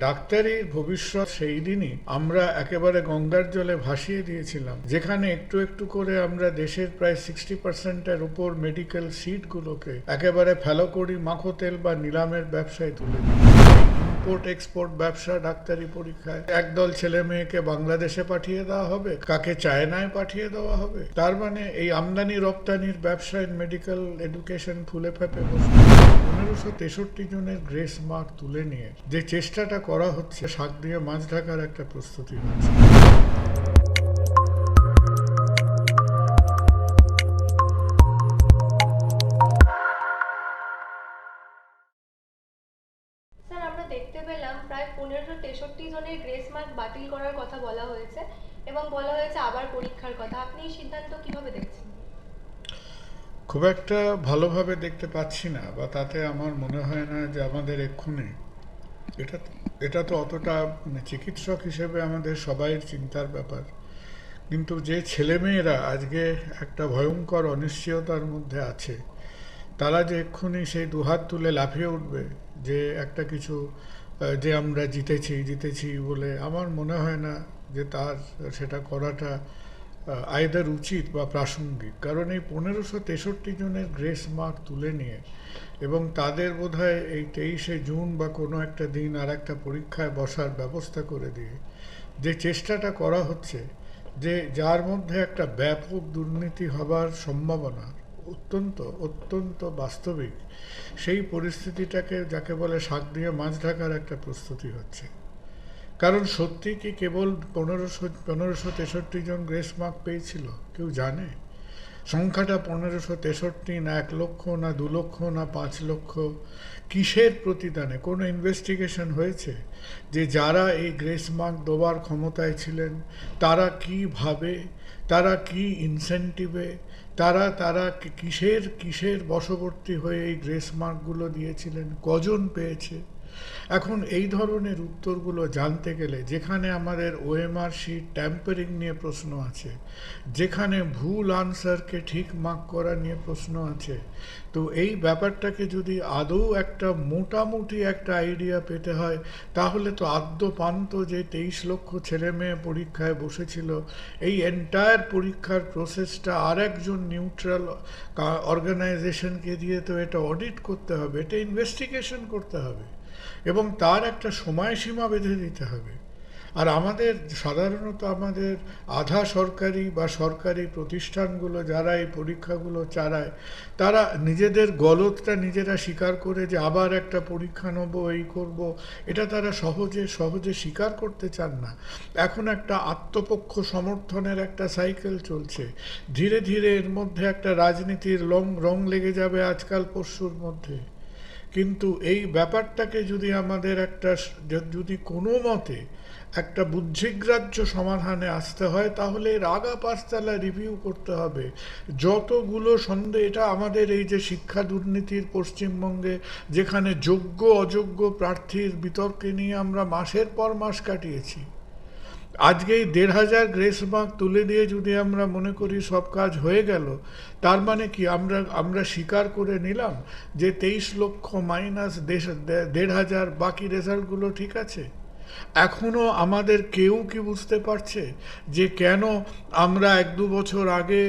ডাক্তারির ভবিষ্যৎ সেই দিনই আমরা একেবারে গঙ্গার জলে ভাসিয়ে দিয়েছিলাম, যেখানে একটু একটু করে আমরা দেশের প্রায় সিক্সটি পার্সেন্টের উপর মেডিকেল সিটগুলোকে একেবারে ফেলো করি, মাখো তেল বা নিলামের ব্যবসায় তুলে দিই। ইম্পোর্ট এক্সপোর্ট ব্যবসা, ডাক্তারি পরীক্ষায়। একদল ছেলে মেয়েকে বাংলাদেশে পাঠিয়ে দেওয়া হবে, কাকে চায়নায় পাঠিয়ে দেওয়া হবে। তার মানে এই আমদানি রপ্তানির ব্যবসায় মেডিকেল এডুকেশন ফুলে ফেপে বসে পনেরোশো তেষট্টি জনের গ্রেস মার্ক তুলে নিয়ে যে চেষ্টাটা করা হচ্ছে, শাক দিয়ে মাছ ঢাকার একটা প্রস্তুতি হচ্ছে। দেখতে পেলাম প্রায় পনেরোশো তেষট্টি জনের গ্রেস মার্ক বাতিল করার কথা বলা হয়েছে এবং বলা হয়েছে আবার পরীক্ষার কথা। আপনি এই সিদ্ধান্ত কীভাবে দেখছেন? খুব একটা ভালোভাবে দেখতে পাচ্ছি না, বা তাতে আমার মনে হয় না যে আমাদের এক্ষুনি। এটা এটা তো অতটা মানে চিকিৎসক হিসেবে আমাদের সবাই চিন্তার ব্যাপার। কিন্তু যে ছেলেমেয়েরা আজকে একটা ভয়ঙ্কর অনিশ্চয়তার মধ্যে আছে তারা যে এক্ষুনি সেই দুহাত তুলে লাফিয়ে উঠবে, যে একটা কিছু যে আমরা জিতেছি জিতেছি বলে আমার মনে হয় না যে তার, সেটা করাটা আয়দার উচিত বা প্রাসঙ্গিক। কারণ এই পনেরোশো তেষট্টি জনের গ্রেস মার্ক তুলে নিয়ে এবং তাদের বোধহয় এই তেইশে জুন বা কোনো একটা দিন আর একটা পরীক্ষায় বসার ব্যবস্থা করে দিয়ে যে চেষ্টাটা করা হচ্ছে, যে যার মধ্যে একটা ব্যাপক দুর্নীতি হবার সম্ভাবনা অত্যন্ত অত্যন্ত বাস্তবিক। সেই পরিস্থিতিটাকে যাকে বলে শাক দিয়ে মাছ ঢাকার একটা প্রস্তুতি হচ্ছে। কারণ সত্যি কি কেবল পনেরোশো পনেরোশো তেষট্টি জন গ্রেস মার্ক পেয়েছিল? কেউ জানে? সংখ্যাটা পনেরোশো তেষট্টি না এক লক্ষ, না দু লক্ষ, না পাঁচ লক্ষ, কিসের প্রতিদানে? কোনো ইনভেস্টিগেশন হয়েছে যে যারা এই গ্রেস মার্ক দেওয়ার ক্ষমতায় ছিলেন, তারা কীভাবে তারা কি ইনসেন্টিভে তারা তারা কিসের কিসের বশবর্তী হয়ে এই গ্রেস মার্কগুলো দিয়েছিলেন? কজন পেয়েছে? এখন এই ধরনের উত্তরগুলো জানতে গেলে যেখানে আমাদের ওএমআর শিট ট্যাম্পারিং নিয়ে প্রশ্ন আছে, যেখানে ভুল আনসারকে ঠিক মার্ক করা নিয়ে প্রশ্ন আছে, তো এই ব্যাপারটাকে যদি আদৌ একটা মোটামুটি একটা আইডিয়া পেতে হয়, তাহলে তো আদ্যপান্ত যে তেইশ লক্ষ ছেলে মেয়ে পরীক্ষায় বসেছিল, এই এন্টায়ার পরীক্ষার প্রসেসটা আর একজন নিউট্রাল অর্গানাইজেশনকে দিয়ে তো এটা অডিট করতে হবে, এটা ইনভেস্টিগেশন করতে হবে। এবং তার একটা সময়সীমা বেঁধে দিতে হবে। আর আমাদের সাধারণত আমাদের আধা সরকারি বা সরকারি প্রতিষ্ঠানগুলো যারা এই পরীক্ষাগুলো চালায়, তারা নিজেদের গলতটা নিজেরা স্বীকার করে যে আবার একটা পরীক্ষা নেব, এই করব, এটা তারা সহজে সহজে স্বীকার করতে চান না। এখন একটা আত্মপক্ষ সমর্থনের একটা সাইকেল চলছে। ধীরে ধীরে এর মধ্যে একটা রাজনীতির লং রং লেগে যাবে আজকাল পরশুর মধ্যে। কিন্তু এই ব্যাপারটাকে যদি আমাদের একটা যদি কোনো মতে একটা বুদ্ধিগ্রাহ্য সমাধানে আসতে হয়, তাহলে এর আগা পাঁচতলা রিভিউ করতে হবে। যতগুলো সন্দেহ, এটা আমাদের এই যে শিক্ষা দুর্নীতির পশ্চিমবঙ্গে, যেখানে যোগ্য অযোগ্য প্রার্থীর বিতর্কে নিয়ে আমরা মাসের পর মাস কাটিয়েছি। আজকে এই দেড় হাজার গ্রেস মার্ক তুলে দিয়ে যদি আমরা মনে করি সব কাজ হয়ে গেল, তার মানে কি? আমরা আমরা স্বীকার করে নিলাম যে তেইশ লক্ষ মাইনাস দেড় হাজার বাকি রেজাল্টগুলো ঠিক আছে? এখনও আমাদের কেউ কি বুঝতে পারছে যে কেন আমরা এক দু বছর আগে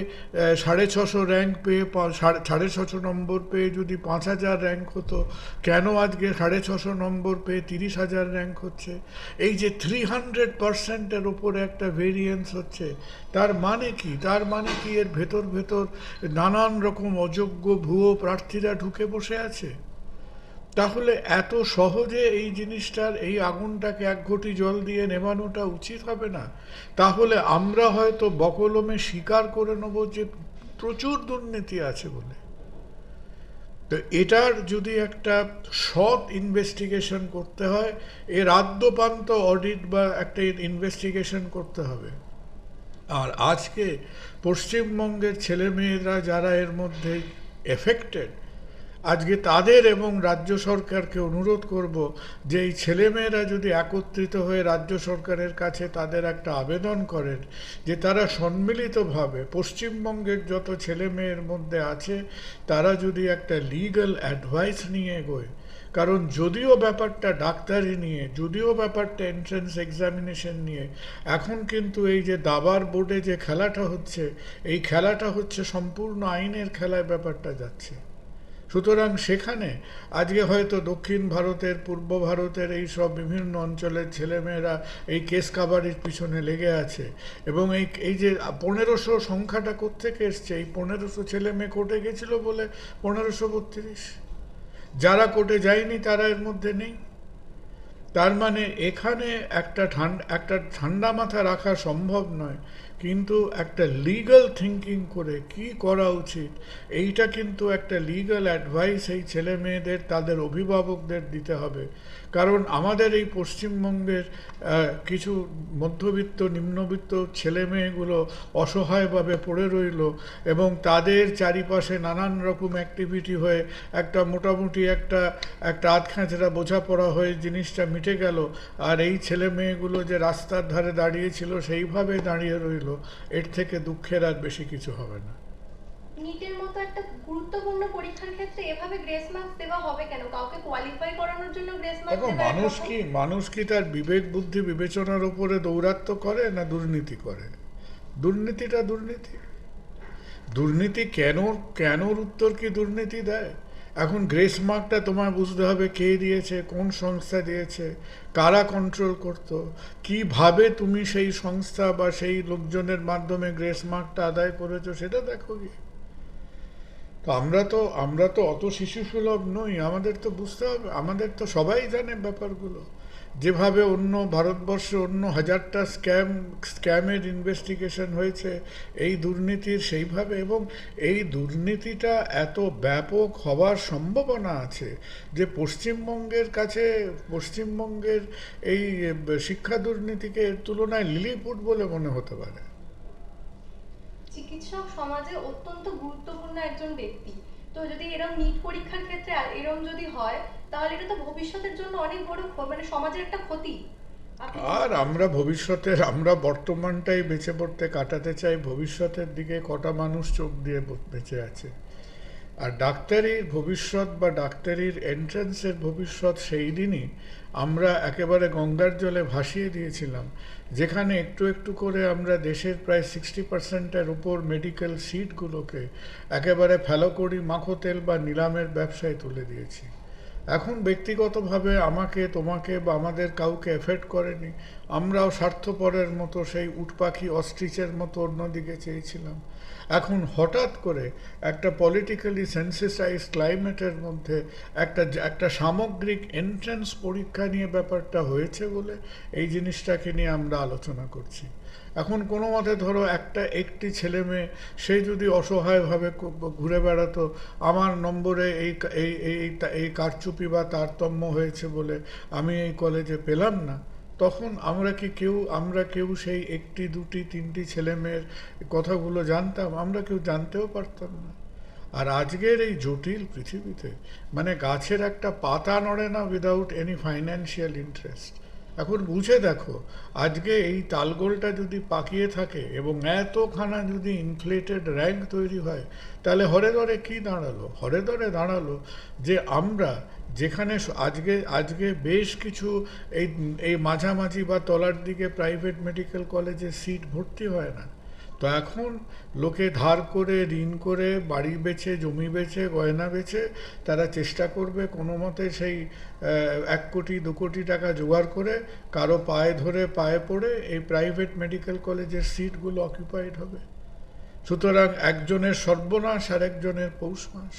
সাড়ে ছশো র্যাঙ্ক পেয়ে সাড়ে ছশো নম্বর পেয়ে যদি পাঁচ হাজার র্যাঙ্ক হতো, কেন আজকে সাড়ে ছশো নম্বর পেয়ে তিরিশ হাজার র্যাঙ্ক হচ্ছে? এই যে থ্রি হান্ড্রেড পার্সেন্টের ওপরে একটা ভেরিয়েন্স হচ্ছে, তার মানে কি? তার মানে কি এর ভেতর ভেতর নানান রকম অযোগ্য ভুয়ো প্রার্থীরা ঢুকে বসে আছে? তাহলে এত সহজে এই জিনিসটার, এই আগুনটাকে এক ঘটি জল দিয়ে নেভানোটা উচিত হবে না? তাহলে আমরা হয়তো বকলমে স্বীকার করে নেব যে প্রচুর দুর্নীতি আছে বলে। তো এটার যদি একটা সৎ ইনভেস্টিগেশন করতে হয়, এর আদ্যপান্ত অডিট বা একটা ইনভেস্টিগেশন করতে হবে। আর আজকে পশ্চিমবঙ্গের ছেলেমেয়েরা যারা এর মধ্যে এফেক্টেড আজকে তাদের এবং রাজ্য সরকারকে অনুরোধ করব যে এই ছেলেমেয়েরা যদি একত্রিত হয়ে রাজ্য সরকারের কাছে তাদের একটা আবেদন করেন, যে তারা সম্মিলিতভাবে পশ্চিমবঙ্গের যত ছেলে মেয়ের মধ্যে আছে, তারা যদি একটা লিগ্যাল অ্যাডভাইস নিয়ে এগোয় কারণ যদিও ব্যাপারটা ডাক্তারি নিয়ে, যদিও ব্যাপারটা এন্ট্রান্স এক্সামিনেশন নিয়ে, এখন কিন্তু এই যে দাবার বোর্ডে যে খেলাটা হচ্ছে, এই খেলাটা হচ্ছে সম্পূর্ণ আইনের খেলায় ব্যাপারটা যাচ্ছে। সুতরাং সেখানে আজকে হয়তো দক্ষিণ ভারতের, পূর্ব ভারতের এই সব বিভিন্ন অঞ্চলের ছেলেমেয়েরা এই কেস কাবারির পিছনে লেগে আছে এবং এই এই যে পনেরোশো সংখ্যাটা কোথেকে এসছে? এই পনেরোশো ছেলে মেয়ে কোর্টে গেছিল বলে পনেরোশো বত্রিশ? যারা কোর্টে যায়নি তারা এর মধ্যে নেই। তার মানে এখানে একটা ঠান্ডা একটা ঠান্ডা মাথা রাখা সম্ভব নয়। কিন্তু একটা লিগাল থিঙ্কিং করে কি করা উচিত, এইটা কিন্তু একটা লিগ্যাল অ্যাডভাইস এই ছেলে মেয়েদের তাদের অভিভাবকদের দিতে হবে। কারণ আমাদের এই পশ্চিমবঙ্গের কিছু মধ্যবিত্ত, নিম্নবিত্ত ছেলে মেয়েগুলো অসহায়ভাবে পড়ে রইল এবং তাদের চারিপাশে নানান রকম অ্যাক্টিভিটি হয়ে একটা মোটামুটি একটা একটা আধখাঁচড়া বোঝাপড়া হয়ে জিনিসটা মিটে গেল। আর এই ছেলে মেয়েগুলো যে রাস্তার ধারে দাঁড়িয়েছিল সেইভাবে দাঁড়িয়ে রইল। এর থেকে দুঃখের আর বেশি কিছু হবে না। নিটের মতো একটা গুরুত্বপূর্ণ পরীক্ষার ক্ষেত্রে এভাবে গ্রেস মার্কস দেওয়া হবে কেন? কাউকে কোয়ালিফাই করানোর জন্য গ্রেস মার্কস দেখো মানুষ কি মানুষ কি তার বিবেক বুদ্ধি বিবেচনার উপরে দৌরাত্ম্য করে না দুর্নীতি করে? দুর্নীতিটা দুর্নীতি। দুর্নীতি কেন কেনর উত্তর কি দুর্নীতি দেয়? এখন গ্রেস মার্কটা তোমার বুঝতে হবে কে দিয়েছে, কোন সংস্থা দিয়েছে, কারা কন্ট্রোল করতো, কীভাবে তুমি সেই সংস্থা বা সেই লোকজনের মাধ্যমে গ্রেস মার্কটা আদায় করেছ সেটা দেখো গিয়ে। তো আমরা তো আমরা তো অত শিশু সুলভ নই, আমাদের তো বুঝতে হবে, আমাদের তো সবাই জানে ব্যাপারগুলো। যেভাবে অন্য ভারতবর্ষে অন্য হাজারটা স্ক্যাম স্ক্যামের ইনভেস্টিগেশন হয়েছে, এই দুর্নীতির সেইভাবে এবং এই দুর্নীতিটা এত ব্যাপক হওয়ার সম্ভাবনা আছে যে পশ্চিমবঙ্গের কাছে, পশ্চিমবঙ্গের এই শিক্ষা দুর্নীতিকে তুলনায় লিলিপুট বলে মনে হতে পারে। চিকিৎসক সমাজে অত্যন্ত গুরুত্বপূর্ণ একজন ব্যক্তি। তো যদি এরকম নিট পরীক্ষার ক্ষেত্রে এরকম যদি হয়, তাহলে এটা তো ভবিষ্যতের জন্য অনেক বড় মানে সমাজের একটা ক্ষতি। আর আমরা ভবিষ্যতের, আমরা বর্তমানটাই বেঁচে পড়তে কাটাতে চাই, ভবিষ্যতের দিকে কটা মানুষ চোখ দিয়ে বেঁচে আছে। আর ডাক্তারির ভবিষ্যৎ বা ডাক্তারির এন্ট্রান্সের ভবিষ্যৎ সেই দিনই আমরা একেবারে গঙ্গার জলে ভাসিয়ে দিয়েছিলাম। যেখানে একটু একটু করে আমরা দেশের প্রায় সিক্সটি পার্সেন্টের উপর মেডিকেল সিটগুলোকে একেবারে ফেলোকড়ি মাখো তেল বা নিলামের ব্যবসায় তুলে দিয়েছি। এখন ব্যক্তিগতভাবে আমাকে, তোমাকে বা আমাদের কাউকে এফেক্ট করেনি। আমরাও স্বার্থপরের মতো সেই উটপাখি অস্ট্রিচের মতো অন্যদিকে চেয়েছিলাম। এখন হঠাৎ করে একটা পলিটিক্যালি সেন্সিসাইজ ক্লাইমেটের মধ্যে একটা একটা সামগ্রিক এন্ট্রান্স পরীক্ষা নিয়ে ব্যাপারটা হয়েছে বলে এই জিনিসটাকে নিয়ে আমরা আলোচনা করছি। এখন কোনো মতে ধরো একটা, একটি ছেলে মেয়ে, সে যদি অসহায়ভাবে ঘুরে বেড়াতো, আমার নম্বরে এই এই- এই কারচুপি বা তারতম্য হয়েছে বলে আমি এই কলেজে পেলাম না। তখন আমরা কি কেউ, আমরা কেউ সেই একটি, দুটি, তিনটি ছেলে মেয়ের কথাগুলো জানতাম, আমরা কেউ জানতেও পারতাম না। আর আজকের এই জটিল পৃথিবীতে মানে গাছের একটা পাতা নড়ে না উইদাউট এনি ফাইন্যান্সিয়াল ইন্টারেস্ট এখন বুঝে দেখো, আজকে এই তালগোলটা যদি পাকিয়ে থাকে এবং এতখানা যদি ইনফ্লেটেড র্যাঙ্ক তৈরি হয়, তাহলে হরে ধরে কী দাঁড়াল? হরে ধরে দাঁড়াল যে আমরা যেখানে আজকে আজকে বেশ কিছু এই এই মাঝামাঝি বা তলার দিকে প্রাইভেট মেডিকেল কলেজে সিট ভর্তি হয় না। তো এখন লোকে ধার করে, ঋণ করে, বাড়ি বেচে, জমি বেচে, গয়না বেচে, তারা চেষ্টা করবে কোনো মতে সেই এক কোটি, দু কোটি টাকা জোগাড় করে কারও পায়ে ধরে পায়ে পড়ে এই প্রাইভেট মেডিকেল কলেজের সিটগুলো অকুপাইড হবে। সুতরাং একজনের সর্বনাশ আর একজনের পৌষ মাস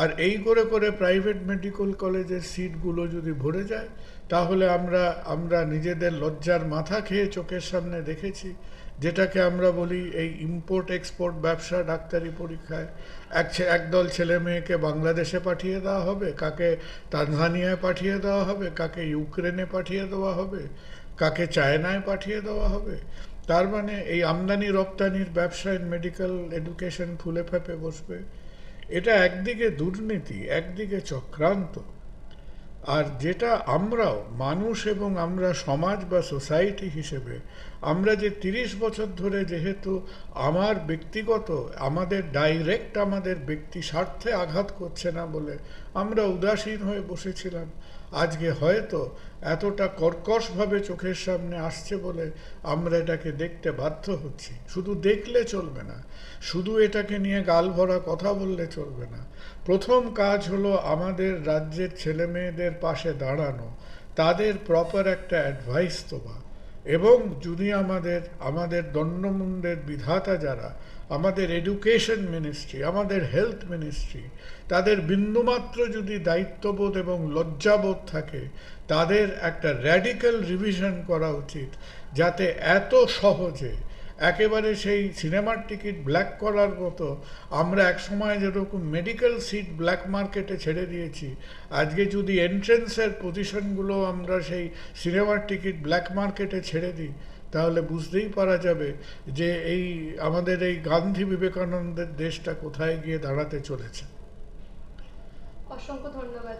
আর এই করে করে প্রাইভেট মেডিকেল কলেজের সিটগুলো যদি ভরে যায়, তাহলে আমরা আমরা নিজেদের লজ্জার মাথা খেয়ে চোখের সামনে দেখেছি যেটাকে আমরা বলি এই ইম্পোর্ট এক্সপোর্ট ব্যবসা, ডাক্তারি পরীক্ষায়। এক একদল ছেলে মেয়েকে বাংলাদেশে পাঠিয়ে দেওয়া হবে, কাকে তানজানিয়ায় পাঠিয়ে দেওয়া হবে, কাকে ইউক্রেনে পাঠিয়ে দেওয়া হবে, কাকে চায়নায় পাঠিয়ে দেওয়া হবে। তার মানে এই আমদানি রপ্তানির ব্যবসায় মেডিকেল এডুকেশন ফুলে ফেপে বসবে। এটা একদিকে দুর্নীতি, একদিকে চক্রান্ত। আর যেটা আমরাও, মানুষ এবং আমরা সমাজ বা সোসাইটি হিসেবে আমরা যে তিরিশ বছর ধরে যেহেতু আমার ব্যক্তিগত, আমাদের ডাইরেক্ট আমাদের ব্যক্তি স্বার্থে আঘাত করছে না বলে আমরা উদাসীন হয়ে বসেছিলাম, আজকে হয়তো এতটা কর্কশভাবে চোখের সামনে আসছে বলে আমরা এটাকে দেখতে বাধ্য হচ্ছি। শুধু দেখলে চলবে না, শুধু এটাকে নিয়ে গাল ভরা কথা বললে চলবে না। প্রথম কাজ হলো আমাদের রাজ্যের ছেলে মেয়েদের পাশে দাঁড়ানো, তাদের প্রপার একটা অ্যাডভাইস দেওয়া। এবং যদি আমাদের আমাদের দণ্ডমুণ্ডের বিধাতা যারা, আমাদের এডুকেশন মিনিস্ট্রি, আমাদের হেলথ মিনিস্ট্রি, তাদের বিন্দুমাত্র যদি দায়িত্ববোধ এবং লজ্জাবোধ থাকে, তাদের একটা র্যাডিক্যাল রিভিশন করা উচিত, যাতে এত সহজে একেবারে সেই সিনেমার টিকিট ব্ল্যাক করার মতো। আমরা এক সময় যেরকম মেডিকেল সিট ব্ল্যাক মার্কেটে ছেড়ে দিয়েছি, আজকে যদি এন্ট্রেন্সের পজিশনগুলো আমরা সেই সিনেমার টিকিট ব্ল্যাক মার্কেটে ছেড়ে দিই, তাহলে বুঝতেই পারা যাবে যে এই আমাদের এই গান্ধী বিবেকানন্দের দেশটা কোথায় গিয়ে দাঁড়াতে চলেছে। অসংখ্য ধন্যবাদ